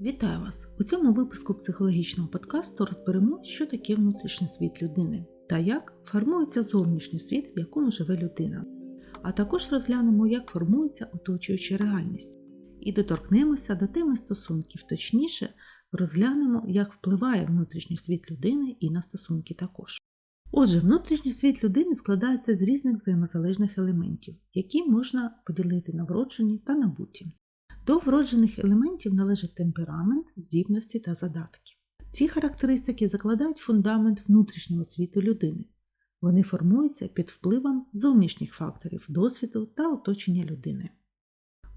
Вітаю вас! У цьому випуску психологічного подкасту розберемо, що таке внутрішній світ людини та як формується зовнішній світ, в якому живе людина. А також розглянемо, як формується оточуюча реальність. І доторкнемося до теми стосунків, точніше, розглянемо, як впливає внутрішній світ людини і на стосунки також. Отже, внутрішній світ людини складається з різних взаємозалежних елементів, які можна поділити на вроджені та набуті. До вроджених елементів належить темперамент, здібності та задатки. Ці характеристики закладають фундамент внутрішнього світу людини. Вони формуються під впливом зовнішніх факторів досвіду та оточення людини.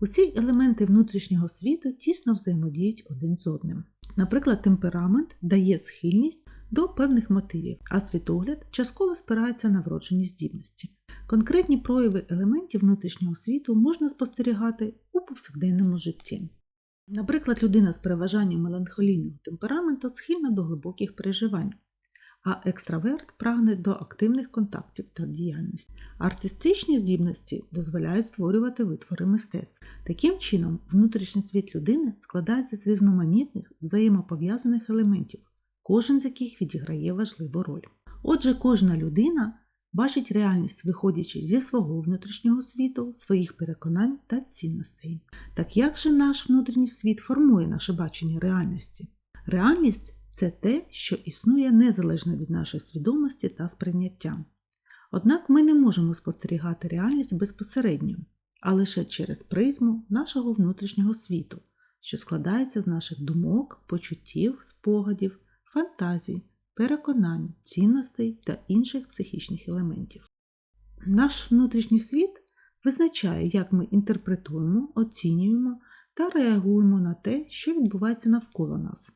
Усі елементи внутрішнього світу тісно взаємодіють один з одним. Наприклад, темперамент дає схильність до певних мотивів, а світогляд частково спирається на вроджені здібності. Конкретні прояви елементів внутрішнього світу можна спостерігати у повсякденному житті. Наприклад, людина з переважанням меланхолійного темпераменту схильна до глибоких переживань, а екстраверт прагне до активних контактів та діяльності. Артистичні здібності дозволяють створювати витвори мистецтв. Таким чином, внутрішній світ людини складається з різноманітних взаємопов'язаних елементів, кожен з яких відіграє важливу роль. Отже, кожна людина бачить реальність, виходячи зі свого внутрішнього світу, своїх переконань та цінностей. Так як же наш внутрішній світ формує наше бачення реальності? Реальність це те, що існує незалежно від нашої свідомості та сприйняття. Однак ми не можемо спостерігати реальність безпосередньо, а лише через призму нашого внутрішнього світу, що складається з наших думок, почуттів, спогадів, фантазій, переконань, цінностей та інших психічних елементів. Наш внутрішній світ визначає, як ми інтерпретуємо, оцінюємо та реагуємо на те, що відбувається навколо нас,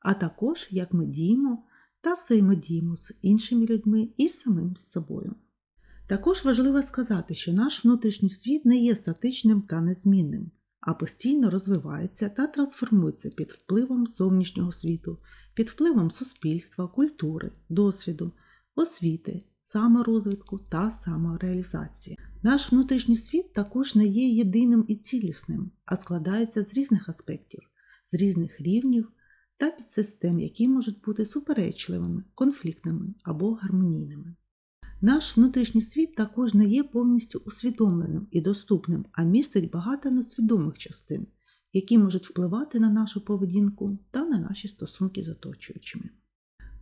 а також як ми діємо та взаємодіємо з іншими людьми і з самим собою. Також важливо сказати, що наш внутрішній світ не є статичним та незмінним, а постійно розвивається та трансформується під впливом зовнішнього світу, під впливом суспільства, культури, досвіду, освіти, саморозвитку та самореалізації. Наш внутрішній світ також не є єдиним і цілісним, а складається з різних аспектів, з різних рівнів та підсистем, які можуть бути суперечливими, конфліктними або гармонійними. Наш внутрішній світ також не є повністю усвідомленим і доступним, а містить багато несвідомих частин, які можуть впливати на нашу поведінку та на наші стосунки з оточуючими.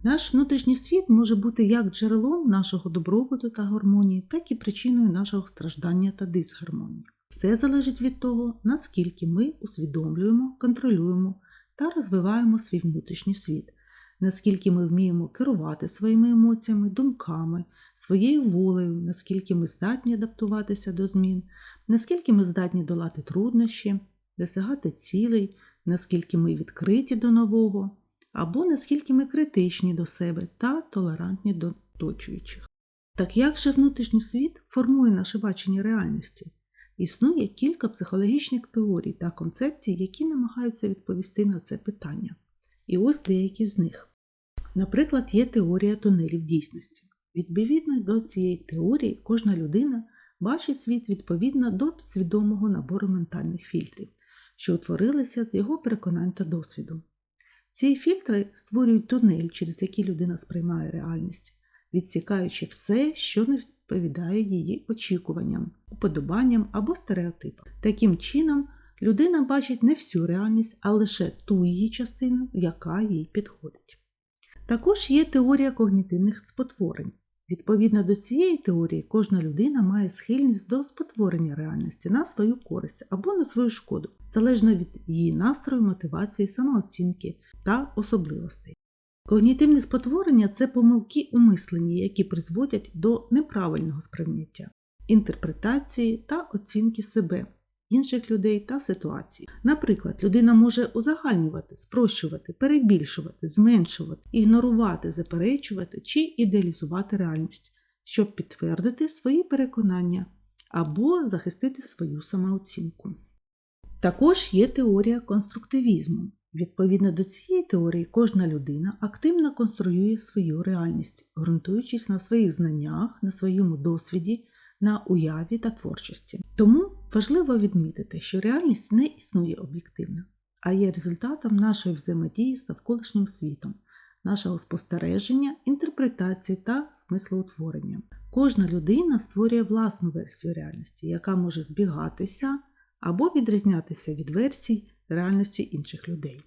Наш внутрішній світ може бути як джерелом нашого добробуту та гармонії, так і причиною нашого страждання та дисгармонії. Все залежить від того, наскільки ми усвідомлюємо, контролюємо та розвиваємо свій внутрішній світ, наскільки ми вміємо керувати своїми емоціями, думками, своєю волею, наскільки ми здатні адаптуватися до змін, наскільки ми здатні долати труднощі, досягати цілей, наскільки ми відкриті до нового, або наскільки ми критичні до себе та толерантні до оточуючих. Так як же внутрішній світ формує наше бачення реальності? Існує кілька психологічних теорій та концепцій, які намагаються відповісти на це питання. І ось деякі з них. Наприклад, є теорія тунелів дійсності. Відповідно до цієї теорії, кожна людина бачить світ відповідно до підсвідомого набору ментальних фільтрів, що утворилися з його переконань та досвіду. Ці фільтри створюють тунель, через який людина сприймає реальність, відсікаючи все, що не відповідає її очікуванням, уподобанням або стереотипам. Таким чином, людина бачить не всю реальність, а лише ту її частину, яка їй підходить. Також є теорія когнітивних спотворень. Відповідно до цієї теорії, кожна людина має схильність до спотворення реальності на свою користь або на свою шкоду, залежно від її настрою, мотивації, самооцінки та особливостей. Когнітивне спотворення це помилки у мисленні, які призводять до неправильного сприйняття, інтерпретації та оцінки себе, інших людей та ситуацій. Наприклад, людина може узагальнювати, спрощувати, перебільшувати, зменшувати, ігнорувати, заперечувати чи ідеалізувати реальність, щоб підтвердити свої переконання або захистити свою самооцінку. Також є теорія конструктивізму. Відповідно до цієї теорії, кожна людина активно конструює свою реальність, ґрунтуючись на своїх знаннях, на своєму досвіді, на уяві та творчості. Тому важливо відмітити, що реальність не існує об'єктивно, а є результатом нашої взаємодії з навколишнім світом, нашого спостереження, інтерпретації та смислоутворення. Кожна людина створює власну версію реальності, яка може збігатися або відрізнятися від версій реальності інших людей.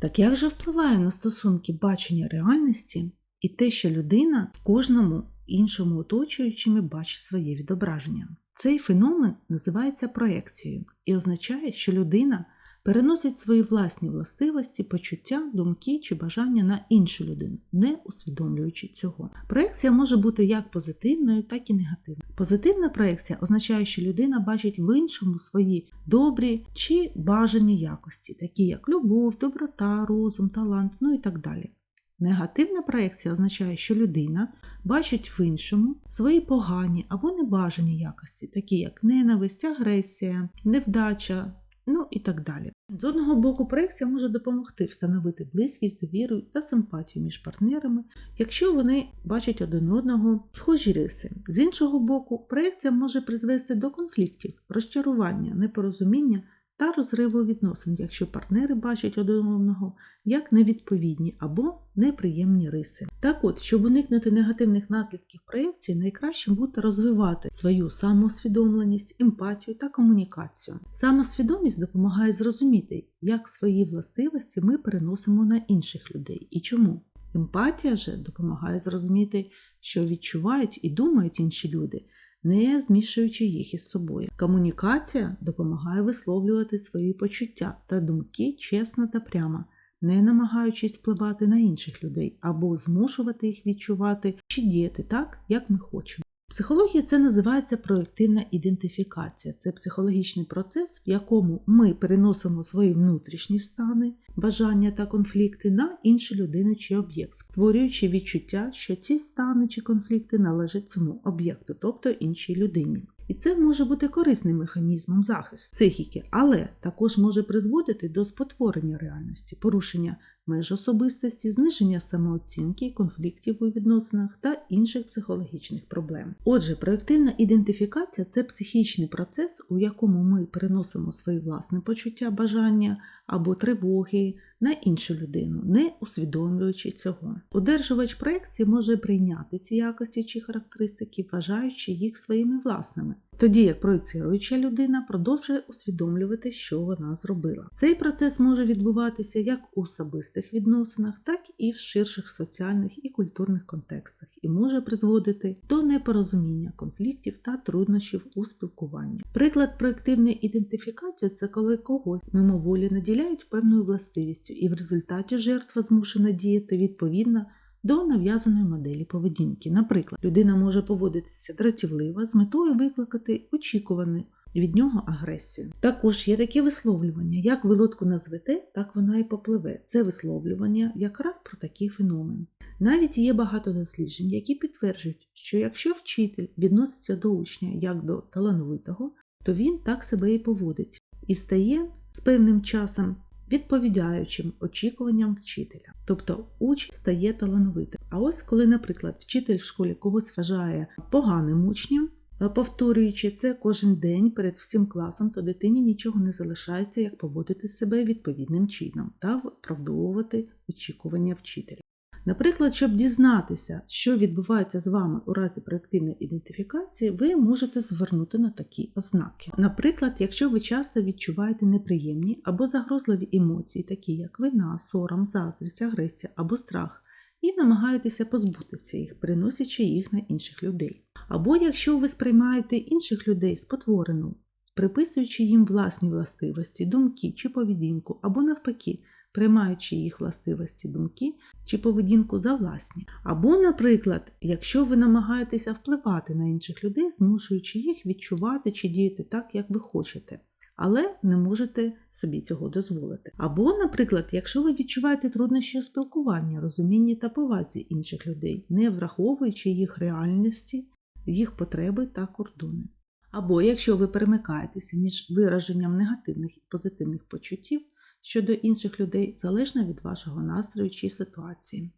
Так як же впливає на стосунки бачення реальності і те, що людина в кожному іншому оточуючими бачить своє відображення? Цей феномен називається проекцією і означає, що людина переносить свої власні властивості, почуття, думки чи бажання на іншу людину, не усвідомлюючи цього. Проекція може бути як позитивною, так і негативною. Позитивна проекція означає, що людина бачить в іншому свої добрі чи бажані якості, такі як любов, доброта, розум, талант, ну і так далі. Негативна проекція означає, що людина бачить в іншому свої погані або небажані якості, такі як ненависть, агресія, невдача, ну і так далі. З одного боку, проекція може допомогти встановити близькість, довіру та симпатію між партнерами, якщо вони бачать один одного схожі риси. З іншого боку, проекція може призвести до конфліктів, розчарування, непорозуміння та розриву відносин, якщо партнери бачать один одного як невідповідні або неприємні риси. Так от, щоб уникнути негативних наслідків проєкції, найкраще буде розвивати свою самоусвідомленість, емпатію та комунікацію. Самосвідомість допомагає зрозуміти, як свої властивості ми переносимо на інших людей і чому. Емпатія же допомагає зрозуміти, що відчувають і думають інші люди не змішуючи їх із собою. Комунікація допомагає висловлювати свої почуття та думки чесно та прямо, не намагаючись впливати на інших людей або змушувати їх відчувати чи діяти так, як ми хочемо. Психології це називається проєктивна ідентифікація. Це психологічний процес, в якому ми переносимо свої внутрішні стани, бажання та конфлікти на іншу людину чи об'єкт, створюючи відчуття, що ці стани чи конфлікти належать цьому об'єкту, тобто іншій людині. І це може бути корисним механізмом захисту психіки, але також може призводити до спотворення реальності, порушення меж особистості, зниження самооцінки, конфліктів у відносинах та інших психологічних проблем. Отже, проєктивна ідентифікація це психічний процес, у якому ми переносимо свої власні почуття, бажання або тривоги на іншу людину, не усвідомлюючи цього. Одержувач проекції може прийняти ці якості чи характеристики, вважаючи їх своїми власними, тоді як проєцируюча людина продовжує усвідомлювати, що вона зробила. Цей процес може відбуватися як у особистих відносинах, так і в ширших соціальних і культурних контекстах, і може призводити до непорозуміння, конфліктів та труднощів у спілкуванні. Приклад проєктивної ідентифікації це коли когось мимоволі наділяють певною властивістю, і в результаті жертва змушена діяти відповідно до нав'язаної моделі поведінки. Наприклад, людина може поводитися дратівливо з метою викликати очікувану від нього агресію. Також є таке висловлювання: як ви лодку назвете, так вона і попливе. Це висловлювання якраз про такий феномен. Навіть є багато досліджень, які підтверджують, що якщо вчитель відноситься до учня як до талановитого, то він так себе і поводить і стає з певним часом відповідаючим очікуванням вчителя. Тобто учень стає талановитим. А ось коли, наприклад, вчитель в школі когось вважає поганим учнем, повторюючи це кожен день перед всім класом, то дитині нічого не залишається, як поводити себе відповідним чином та вправдовувати очікування вчителя. Наприклад, щоб дізнатися, що відбувається з вами у разі проєктивної ідентифікації, ви можете звернути на такі ознаки. Наприклад, якщо ви часто відчуваєте неприємні або загрозливі емоції, такі як вина, сором, заздрість, агресія або страх, і намагаєтеся позбутися їх, переносячи їх на інших людей. Або якщо ви сприймаєте інших людей спотворено, приписуючи їм власні властивості, думки чи поведінку, або навпаки приймаючи їх властивості думки чи поведінку за власні. Або, наприклад, якщо ви намагаєтеся впливати на інших людей, змушуючи їх відчувати чи діяти так, як ви хочете. Але не можете собі цього дозволити. Або, наприклад, якщо ви відчуваєте труднощі у спілкуванні, розумінні та повазі інших людей, не враховуючи їх реальності, їх потреби та кордони. Або якщо ви перемикаєтеся між вираженням негативних і позитивних почуттів, щодо інших людей залежно від вашого настрою чи ситуації.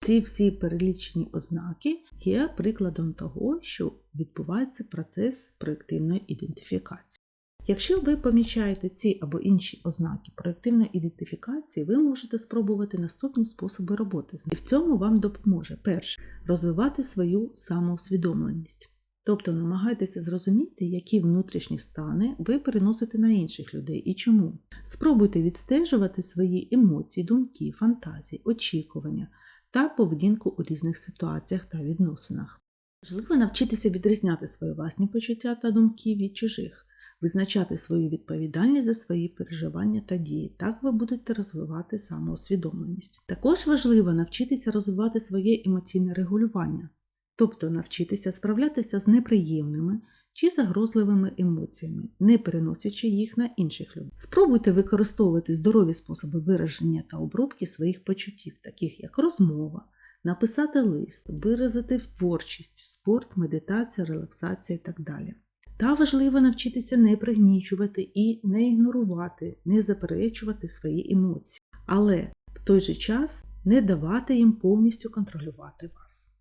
Ці всі перелічені ознаки є прикладом того, що відбувається процес проєктивної ідентифікації. Якщо ви помічаєте ці або інші ознаки проєктивної ідентифікації, ви можете спробувати наступні способи роботи з ним. І в цьому вам допоможе перше розвивати свою самоусвідомленість. Тобто намагайтеся зрозуміти, які внутрішні стани ви переносите на інших людей і чому. Спробуйте відстежувати свої емоції, думки, фантазії, очікування та поведінку у різних ситуаціях та відносинах. Важливо навчитися відрізняти свої власні почуття та думки від чужих, визначати свою відповідальність за свої переживання та дії. Так ви будете розвивати самоусвідомленість. Також важливо навчитися розвивати своє емоційне регулювання, тобто навчитися справлятися з неприємними чи загрозливими емоціями, не переносячи їх на інших людей. Спробуйте використовувати здорові способи вираження та обробки своїх почуттів, таких як розмова, написати лист, виразити творчість, спорт, медитація, релаксація і так далі. Та важливо навчитися не пригнічувати і не ігнорувати, не заперечувати свої емоції, але в той же час не давати їм повністю контролювати вас.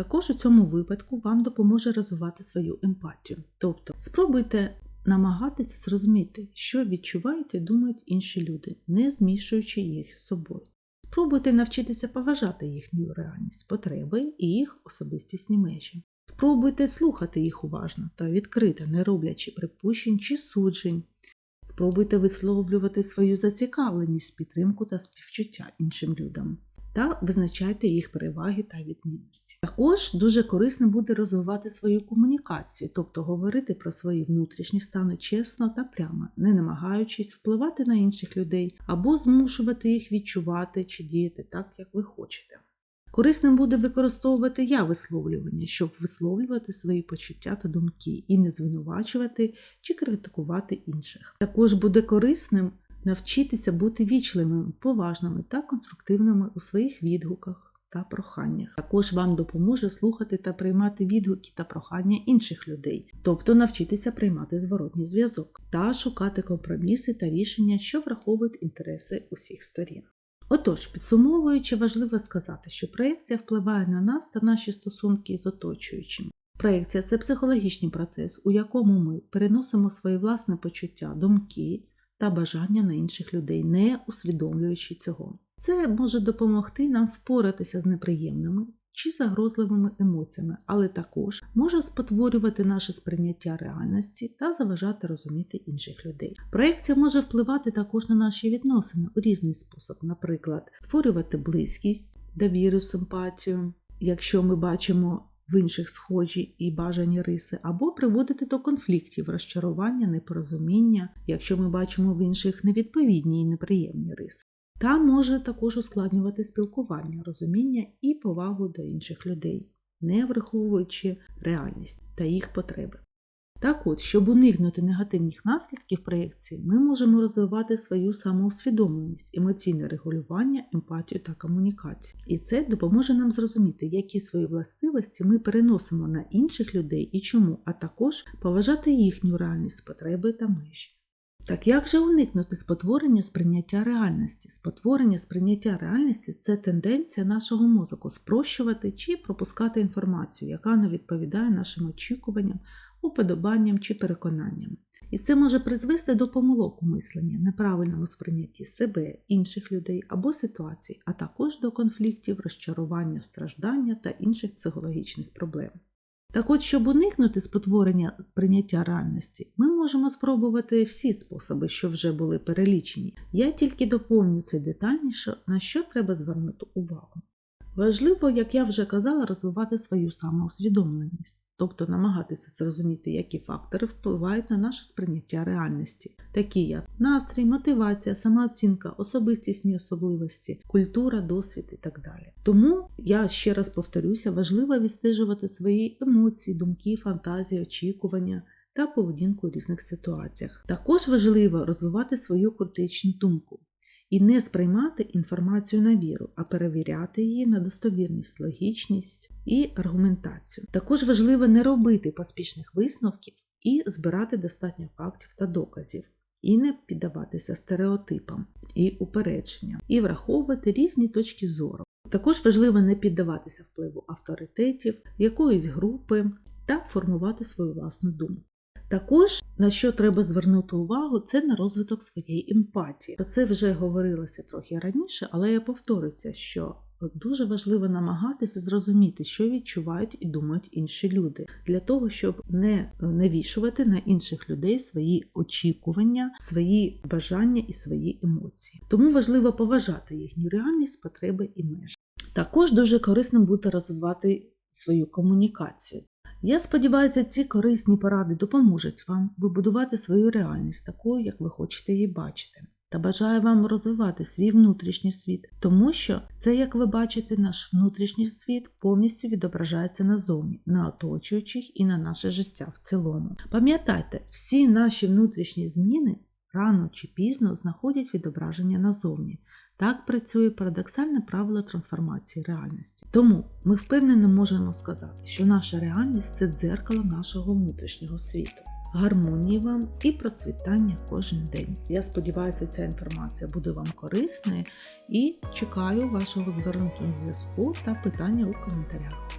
Також у цьому випадку вам допоможе розвивати свою емпатію. Тобто спробуйте намагатися зрозуміти, що відчувають і думають інші люди, не змішуючи їх з собою. Спробуйте навчитися поважати їхню реальність, потреби і їх особистісні межі. Спробуйте слухати їх уважно та відкрито, не роблячи припущень чи суджень. Спробуйте висловлювати свою зацікавленість, підтримку та співчуття іншим людям та визначайте їх переваги та відмінності. Також дуже корисно буде розвивати свою комунікацію, тобто говорити про свої внутрішні стани чесно та прямо, не намагаючись впливати на інших людей або змушувати їх відчувати чи діяти так, як ви хочете. Корисним буде використовувати я висловлювання, щоб висловлювати свої почуття та думки і не звинувачувати чи критикувати інших. Також буде корисним навчитися бути вічливими, поважними та конструктивними у своїх відгуках та проханнях. Також вам допоможе слухати та приймати відгуки та прохання інших людей, тобто навчитися приймати зворотній зв'язок та шукати компроміси та рішення, що враховують інтереси усіх сторін. Отож, підсумовуючи, важливо сказати, що проєкція впливає на нас та наші стосунки з оточуючими. Проєкція це психологічний процес, у якому ми переносимо свої власні почуття, думки та бажання на інших людей, не усвідомлюючи цього. Це може допомогти нам впоратися з неприємними чи загрозливими емоціями, але також може спотворювати наше сприйняття реальності та заважати розуміти інших людей. Проекція може впливати також на наші відносини у різний спосіб, наприклад, створювати близькість, довіру, симпатію, якщо ми бачимо. В інших схожі і бажані риси, або приводити до конфліктів, розчарування, непорозуміння, якщо ми бачимо в інших невідповідні і неприємні риси та може також ускладнювати спілкування, розуміння і повагу до інших людей, не враховуючи реальність та їх потреби. Так от, щоб уникнути негативних наслідків проєкції, ми можемо розвивати свою самоусвідомленість, емоційне регулювання, емпатію та комунікацію. І це допоможе нам зрозуміти, які свої властивості ми переносимо на інших людей і чому, а також поважати їхню реальність, потреби та межі. Так як же уникнути спотворення сприйняття реальності? Спотворення сприйняття реальності це тенденція нашого мозку спрощувати чи пропускати інформацію, яка не відповідає нашим очікуванням, уподобанням чи переконанням. І це може призвести до помилок у мисленні, неправильному сприйнятті себе, інших людей або ситуацій, а також до конфліктів, розчарування, страждання та інших психологічних проблем. Так от, щоб уникнути спотворення сприйняття реальності, ми можемо спробувати всі способи, що вже були перелічені. Я тільки доповню це детальніше, на що треба звернути увагу. Важливо, як я вже казала, розвивати свою самоусвідомленість, тобто намагатися зрозуміти, які фактори впливають на наше сприйняття реальності, такі як настрій, мотивація, самооцінка, особистісні особливості, культура, досвід і так далі. Тому я ще раз повторюся, важливо відстежувати свої емоції, думки, фантазії, очікування. Та поведінку у різних ситуаціях. Також важливо розвивати свою критичну думку і не сприймати інформацію на віру, а перевіряти її на достовірність, логічність і аргументацію. Також важливо не робити поспішних висновків і збирати достатньо фактів та доказів, і не піддаватися стереотипам і упередженням, і враховувати різні точки зору. Також важливо не піддаватися впливу авторитетів, якоїсь групи та формувати свою власну думку. Також на що треба звернути увагу, це на розвиток своєї емпатії. Про це вже говорилося трохи раніше, але я повторюся, що дуже важливо намагатися зрозуміти, що відчувають і думають інші люди, для того, щоб не навішувати на інших людей свої очікування, свої бажання і свої емоції. Тому важливо поважати їхню реальність, потреби і межі. Також дуже корисним буде розвивати свою комунікацію. Я сподіваюся, ці корисні поради допоможуть вам вибудувати свою реальність такою, як ви хочете її бачити. Та бажаю вам розвивати свій внутрішній світ, тому що це, як ви бачите, наш внутрішній світ повністю відображається назовні, на оточуючих і на наше життя в цілому. Пам'ятайте, всі наші внутрішні зміни рано чи пізно знаходять відображення назовні. Так працює парадоксальне правило трансформації реальності. Тому ми впевнено можемо сказати, що наша реальність це дзеркало нашого внутрішнього світу. Гармонії вам і процвітання кожен день. Я сподіваюся, ця інформація буде вам корисною і чекаю вашого звернутого зв'язку та питання у коментарях.